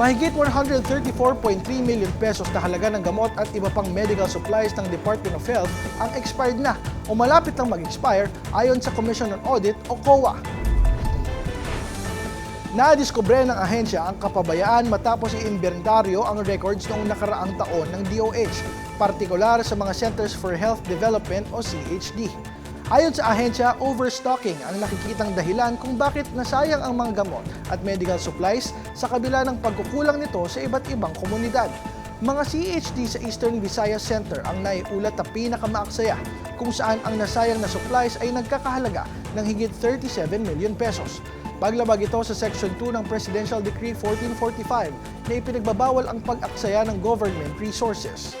Mahigit 134.3 million pesos na halaga ng gamot at iba pang medical supplies ng Department of Health ang expired na o malapit nang mag-expire ayon sa Commission on Audit o COA. Nadiskubre ng ahensya ang kapabayaan matapos i-inventaryo ang records noong nakaraang taon ng DOH, partikular sa mga Centers for Health Development o CHD. Ayon sa ahensya, overstocking ang nakikitang dahilan kung bakit nasayang ang mga gamot at medical supplies sa kabila ng pagkukulang nito sa iba't ibang komunidad. Mga CHD sa Eastern Visayas Center ang naiulat na pinakamaaksaya kung saan ang nasayang na supplies ay nagkakahalaga ng higit 37 million pesos. Paglabag ito sa Section 2 ng Presidential Decree 1445 na ipinagbabawal ang pag-aksaya ng government resources.